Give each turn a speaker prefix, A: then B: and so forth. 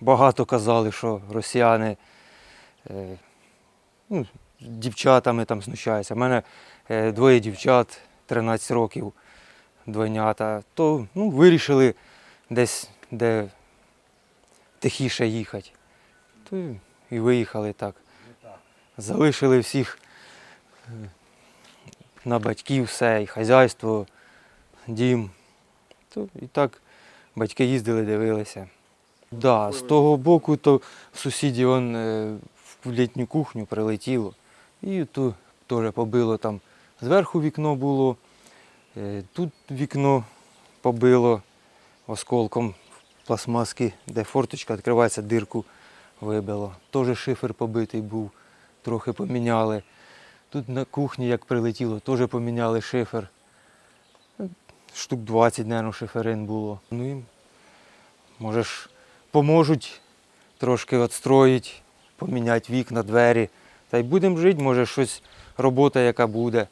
A: багато казали, що росіяни е, ну, дівчатами там знущаються. У мене е, двоє дівчат, 13 років, двойнята. То ну, вирішили десь, де тихіше їхати. То і виїхали так. Залишили всіх е, на батьків все, і хазяйство, дім. То і так батьки їздили, дивилися. Да, з того боку, то сусідів он, е, в літню кухню прилетіло. І тут теж побило там. Зверху вікно було, е, тут вікно побило осколком пластмаски, де форточка відкривається, дирку вибило. Теж шифер побитий був, трохи поміняли. Тут на кухні, як прилетіло, теж поміняли шифер. Штук 20, мабуть, шиферин було. Ну їм, може ж, поможуть трошки відстроїти, поміняти вікна, двері. Та й будемо жити, може щось, робота яка буде.